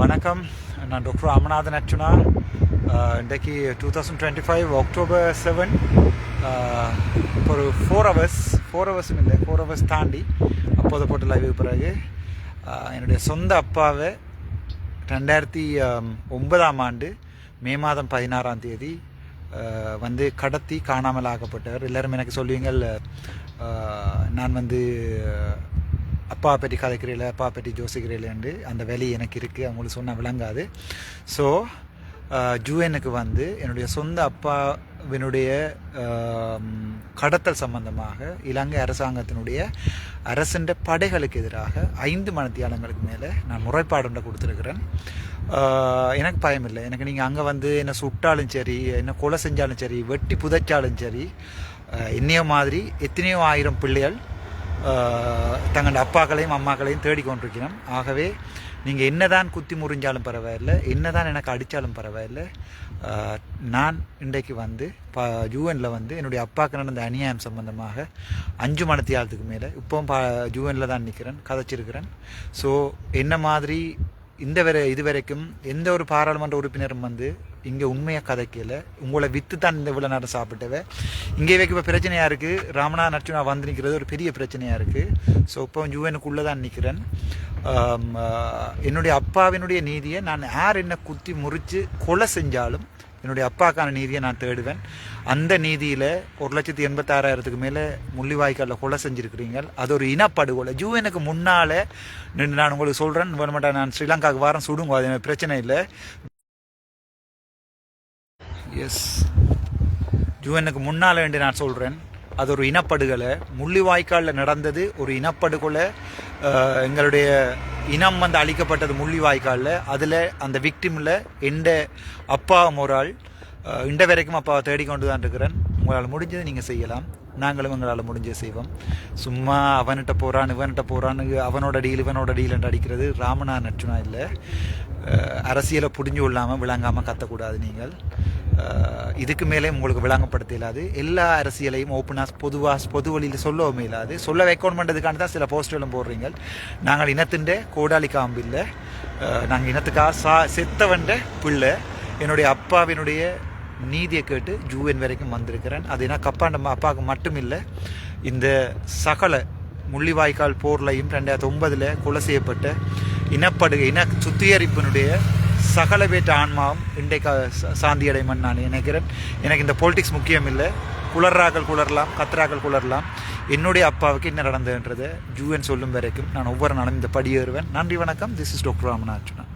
வணக்கம். நான் டாக்டர் ராமநாதன் அர்ச்சுனா இன்றைக்கு two thousand twenty five October seven ஒரு ஃபோர் ஹவர்ஸ் ஃபோர் ஹவர்ஸும் இல்லை ஃபோர் ஹவர்ஸ் தாண்டி அப்போதை போட்டு லைவ் பிறகு என்னுடைய சொந்த அப்பாவை ரெண்டாயிரத்தி ஒன்பதாம் ஆண்டு மே மாதம் பதினாறாம் தேதி வந்து கடத்தி காணாமல் ஆக்கப்பட்டவர் எல்லாரும் எனக்கு சொல்லுவீங்கள் நான் வந்து அப்பா பற்றி கதைக்கிறீல அப்பா பற்றி ஜோசிக்கிறீங்களேண்டு அந்த வேலை எனக்கு இருக்குது அவங்களுக்கு சொன்னால் விளங்காது. ஸோ ஜூஎனுக்கு வந்து என்னுடைய சொந்த அப்பாவினுடைய கடத்தல் சம்பந்தமாக இலங்கை அரசாங்கத்தினுடைய அரசின் படைகளுக்கு எதிராக ஐந்து மனத்தியாளங்களுக்கு மேலே நான் முறைப்பாடு ஒன்றை கொடுத்துருக்கிறேன். எனக்கு பயம் இல்லை. எனக்கு நீங்கள் அங்கே வந்து என்ன சுட்டாலும் சரி என்ன கொலை செஞ்சாலும் சரி வெட்டி புதைச்சாலும் சரி இன்னைய என்னைய மாதிரி எத்தனையோ ஆயிரம் பிள்ளைகள் தங்கள் அப்பாக்களையும் அம்மாக்களையும் தேடிக்கொண்டிருக்கிறோம் ஆகவே நீங்கள் என்னதான் குத்தி முறிஞ்சாலும் பரவாயில்லை என்னதான் எனக்கு அடித்தாலும் பரவாயில்லை. நான் இன்றைக்கு வந்து ப யூஎனில் வந்து என்னுடைய அப்பாவுக்கு நடந்த அநியாயம் சம்பந்தமாக அஞ்சு மணத்தியாலத்துக்கு மேலே இப்போவும் பா யூஎனில் தான் நிற்கிறேன் கதைச்சிருக்கிறேன். ஸோ என்ன மாதிரி இந்த வரை இது வரைக்கும் எந்த ஒரு பாராளுமன்ற உறுப்பினரும் வந்து இங்கே உண்மையாக கதைக்கல. உங்களை விற்று தான் இந்த இவ்வளோ நேரம் சாப்பிட்டவ. இங்கே வைக்க இப்போ பிரச்சனையாக இருக்குது ராமனா நச்சுனா வந்து நிற்கிறது ஒரு பெரிய பிரச்சனையாக இருக்குது ஸோ இப்போ யூஎனுக்குள்ளே தான் நிற்கிறேன் என்னுடைய அப்பாவினுடைய நீதியை நான் யார் என்ன குத்தி முறித்து கொலை செஞ்சாலும் என்னுடைய அப்பாக்கான நீதியை நான் தேடுவேன். அந்த நீதியில் ஒரு லட்சத்தி எண்பத்தாறாயிரத்துக்கு மேலே முள்ளிவாய்க்காலில் கொலை செஞ்சுருக்கிறீங்க. அது ஒரு இனப்படுகொலை. ஜூவனுக்கு முன்னால் நின்று நான் உங்களுக்கு சொல்கிறேன் வேணுமாட்டா நான் ஸ்ரீலங்காவுக்கு வாரம் சுடுங்க அது பிரச்சனை இல்லை. எஸ் ஜூவனுக்கு முன்னால் என்று நான் சொல்கிறேன் அது ஒரு இனப்படுகொலை. முள்ளிவாய்க்காலில் நடந்தது ஒரு இனப்படுகொலை. எங்களுடைய இனம் வந்து அழிக்கப்பட்டது முள்ளிவாய்க்காலில் அதில் அந்த விக்டிமில் எந்த அப்பாவும் ஒரு ஆள் இண்ட வரைக்கும் அப்பாவை தேடிக்கொண்டு தான் இருக்கிறேன். உங்களால் முடிஞ்சது நீங்கள் செய்யலாம். நாங்களும் எங்களால் முடிஞ்சதை செய்வோம். சும்மா அவன்கிட்ட போகிறான் இவன்கிட்ட போகிறான்னு அவனோட டீல் இவனோட டீல் என்று அடிக்கிறது ராமனா நச்சுனா இல்லை. அரசியலை புரிஞ்சு கொள்ளாமல் விளங்காமல் கத்தக்கூடாது நீங்கள். இதுக்கு மேலே உங்களுக்கு விளங்கப்படுத்த இல்லாது எல்லா அரசியலையும் ஓப்பனாக பொதுவாக பொது வழியில் சொல்லவும் இல்லாது சொல்ல வைக்கணும் பண்ணுறதுக்கான தான் சில போஸ்டர்களும் போடுறீங்க நாங்கள் இனத்தின் கோடாளி காம்பு இல்லை நாங்கள் இனத்துக்காக சா செத்தவன்ட பிள்ளை. என்னுடைய அப்பாவினுடைய நீதியை கேட்டு ஜூஎன் வரைக்கும் வந்திருக்கிறேன். அது என்ன கப்பாண்ட அப்பாவுக்கு மட்டும் இல்லை இந்த சகல முள்ளிவாய்க்கால் போர்லையும் ரெண்டாயிரத்தி ஒன்பதில் கொலை செய்யப்பட்ட இனப்படுகை இன சுத்திகரிப்பினுடைய சகல பேட்ட ஆன்மாவும் இன்றைக்கு ச- சாந்தி அடைமன் நான் நினைக்கிறேன். எனக்கு இந்த பொலிட்டிக்ஸ் முக்கியம் இல்லை. குளர்றாக்கள் குளரலாம் கத்ராக்கள் குளரலாம். என்னுடைய அப்பாவுக்கு என்ன நடந்ததுன்றதை ஜூஎன் சொல்லும் வரைக்கும் நான் ஒவ்வொரு நாளும் இந்த படியேறுவேன் நன்றி வணக்கம். This is doctor ராமநாச்சுனா